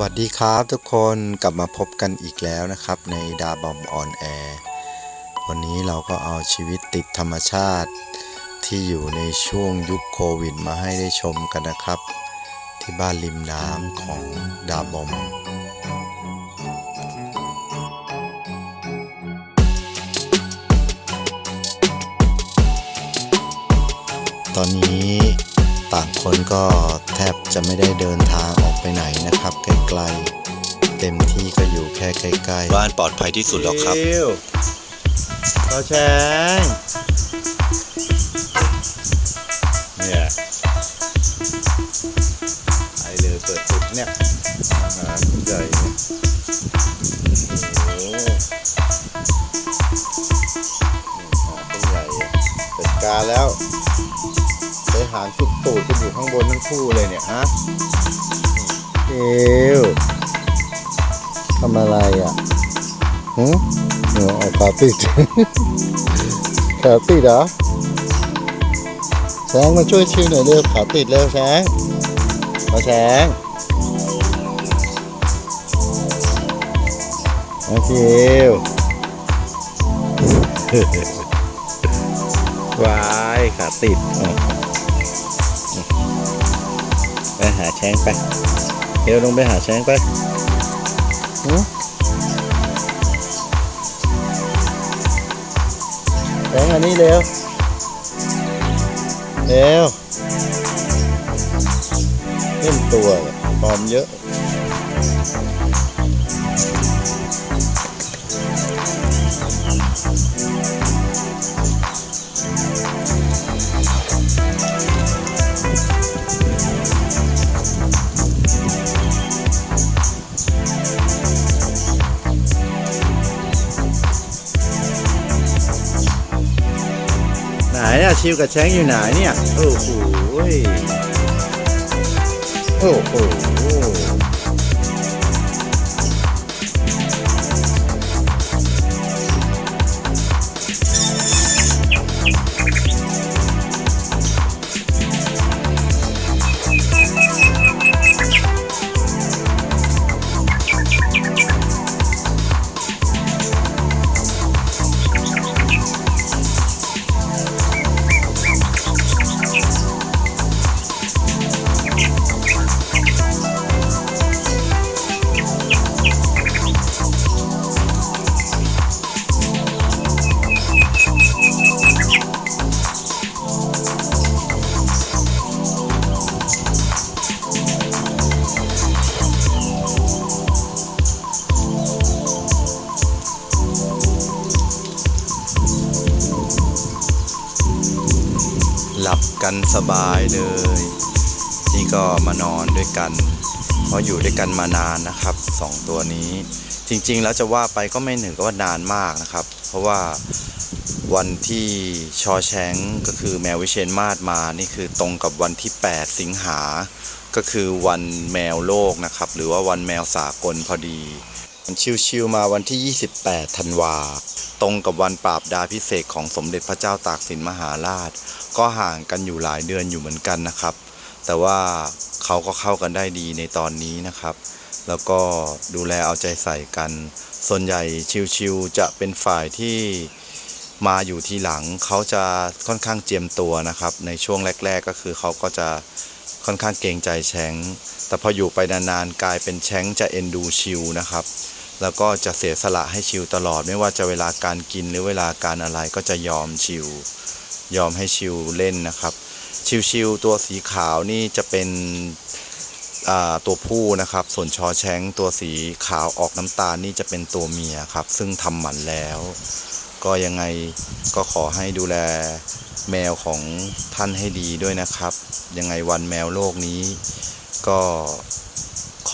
วัสดีครับทุกคนกลับมาพบกันอีกแล้วนะครับ ในดาบอมออนแอร์วันนี้เราก็เอาชีวิตติดธรรมชาติ ที่อยู่ในช่วงยุคโควิดมาให้ได้ชมกันนะครับ ที่บ้านริมน้ำของดาบอมตอนนี้ ต่างคนก็แทบจะไม่ได้เดินทางออกไปไหนนะครับไกลๆเต็มที่ก็อยู่แค่ใกล้ๆบ้านปลอดภัยที่สุดแล้วครับก็แชงเนี่ยไอเลยเปิดปุ๊บเนี่ยอาหารใหญ่เนี่ยโอ้โหหอมเป็นใหญ่จัดการแล้วไป หางจุดตูดกันอยู่ข้างบนทั้งคู่เลยเนี่ยฮะเอวทำอะไรอะหืมเอาขาติดขาติดเหรอแสงมาช่วยชิวหน่อยเร็วขาติดเร็วแสงมาแสงมาชิววายขาติดอะ ไปหาแช้งไปเดี๋ยวลงไปหาแช้งไปหือแช้งอันนี้เร็ว เร็วเล่นตัวปลอมเยอะ ชิวกับแช้งอยู่ไหนเนี่ย โอ้โหยโอ้โห หลับกันสบายเลย นี่ก็มานอนด้วยกัน เพราะอยู่ด้วยกันมานานนะครับสองตัวนี้ จริงๆแล้วจะว่าไปก็ไม่หนึ่งก็ว่านานมากนะครับ เพราะว่าวันที่ชอแชงก็คือแมววิเชียนมาศมา นี่คือตรงกับวันที่ 8 สิงหา ก็คือวันแมวโลกนะครับ หรือว่าวันแมวสากลพอดีมันชิวๆมาวันที่ 28 ธันวา ตรงกับวันปราบดาพิเศษของสมเด็จพระเจ้าตากสินมหาราช ก็ห่างกันอยู่หลายเดือนอยู่เหมือนกันนะครับ แต่ว่าเขาก็เข้ากันได้ดีในตอนนี้นะครับ แล้วก็ดูแลเอาใจใส่กัน ส่วนใหญ่ชิวๆจะเป็นฝ่ายที่มาอยู่ทีหลังเขาจะค่อนข้างเจียมตัวนะครับ ในช่วงแรก ๆ ก็คือเขาก็จะค่อนข้างเกรงใจแชงแต่พออยู่ไปนานๆกลายเป็นแชงจะเอ็นดูชิวนะครับ แล้วก็จะเสียสละให้ชิวตลอด ไม่ว่าจะเวลาการกินหรือเวลาการอะไรก็จะยอมชิวยอมให้ชิวเล่นนะครับ ชิวๆตัวสีขาวนี่จะเป็นตัวผู้นะครับ ส่วนชอแชงตัวสีขาวออกน้ำตาลนี่จะเป็นตัวเมียครับ ซึ่งทำหมันแล้ว ก็ยังไงก็ขอให้ดูแลแมวของท่านให้ดีด้วยนะครับ ยังไงวันแมวโลกนี้ก็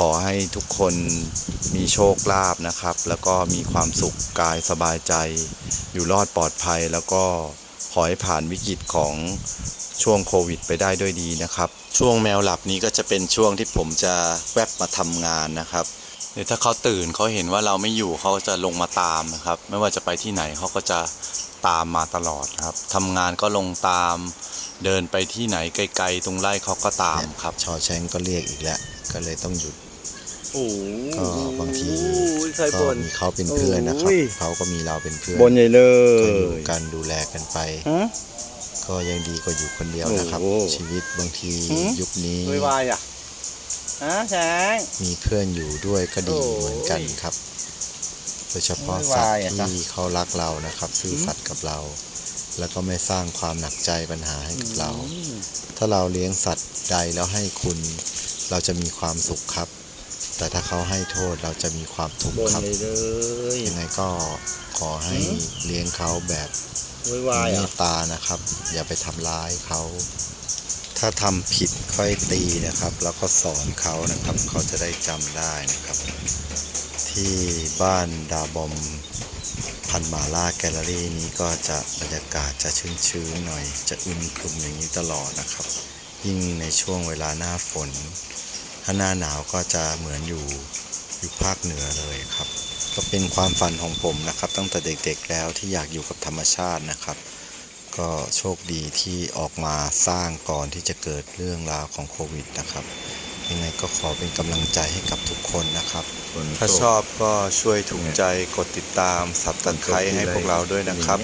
ขอให้ทุกคนมีโชคลาภนะครับ แล้วก็มีความสุขกายสบายใจ อยู่รอดปลอดภัย แล้วก็ขอให้ผ่านวิกฤตของช่วงโควิดไปได้ด้วยดีนะครับ ช่วงแมวหลับนี้ก็จะเป็นช่วงที่ผมจะแวบมาทำงานนะครับเดี๋ยวถ้าเขาตื่นเขาเห็นว่าเราไม่อยู่เขาจะลงมาตามนะครับ ไม่ว่าจะไปที่ไหนเขาก็จะตามมาตลอดนะครับทำงานก็ลงตาม เดินไปที่ไหนไกลๆ ตรงไร่เขาก็ตามครับ ชอแชงก็เรียกอีกแล้ว ก็เลยต้องหยุด โอ้ก็บางทีใครก็บ่น มีเขาเป็นเพื่อนนะครับ โอ้ย เขาก็มีเราเป็นเพื่อนบ่นใหญ่เลก็อยยู่กันดูแลกันไป ฮะ ก็ยังดีกว่าอยู่คนเดียวนะครับ โอ้โหชีวิตบางทีหืม ยุคนี้วายวายอะฮะช้าง มีเพื่อนอยู่ด้วยก็ดีโอ้ยเหมือนกันครับ โดยเฉพาะไม่สัตวายว์อะจ๊ะที่เขารักเรานะครับ ซื่อสัตย์กับเรา แล้วก็ไม่สร้างความหนักใจปัญหาให้กับเราอืมถ้าเราเลี้ยงสัตว์ใดแล้วให้คุณ เราจะมีความสุขครับ แต่ถ้าเขาให้โทษเราจะมีความทุกข์บ่นครับใหญ่เลยยังไงก็ขอให้หืมเลี้ยงเขาแบบวายวายเมอะตตานะครับ อย่าไปทำร้ายเขา ถ้าทำผิดค่อยตีนะครับ แล้วก็สอนเขานะครับ เขาจะได้จำได้นะครับ ที่บ้านดาบอมพันหมาล่าแกลเลอรี่นี้ก็จะบรรยากาศจะชื้นๆหน่อย จะอึมครึมอย่างนี้ตลอดนะครับ ยิ่งในช่วงเวลาหน้าฝน ถ้าหน้าหนาวก็จะเหมือนอยู่อยู่ภาคเหนือเลยครับ ก็เป็นความฝันของผมนะครับ ตั้งแต่เด็กๆแล้วที่อยากอยู่กับธรรมชาตินะครับ ก็โชคดีที่ออกมาสร้างก่อนที่จะเกิดเรื่องราวของโควิดนะครับยังไงก็ขอเป็นกำลังใจให้กับทุกคนนะครับ ถ้าชอบก็ช่วยถูกใจกดติดตามสับตะไคร้ให้พวกเราด้วยนะครับ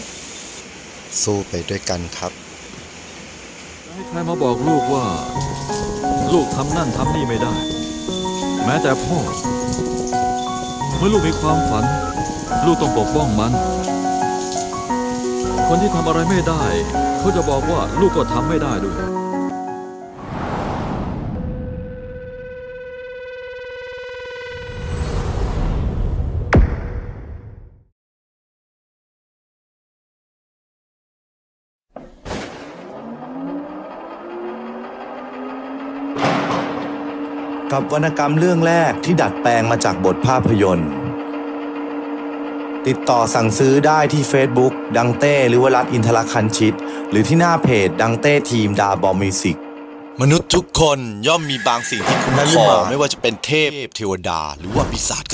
สู้ไปด้วยกันครับให้ใครมาบอกลูกว่า ลูกทำนั่นทำนี่ไม่ได้ แม้แต่พ่อ เมื่อลูกมีความฝัน ลูกต้องปกป้องมัน คนที่ทำอะไรไม่ได้ เขาจะบอกว่าลูกก็ทำไม่ได้ด้วย กับวรรณกรรมเรื่องแรกที่ดัดแปลงมาจากบทภาพยนตร์ ติดต่อสั่งซื้อได้ที่ Facebook ดังเต้หรือวรัตน์อินทรคันชิต หรือที่หน้าเพจดังเต้ทีมดาบอมมิวสิกมนุษย์ทุกคนย่อมมีบางสิ่งที่คุ้มนั่นคหรือรอเปล่าไม่ว่าจะเป็นเทพ เทวดา หรือว่าปีศาจก็ตาม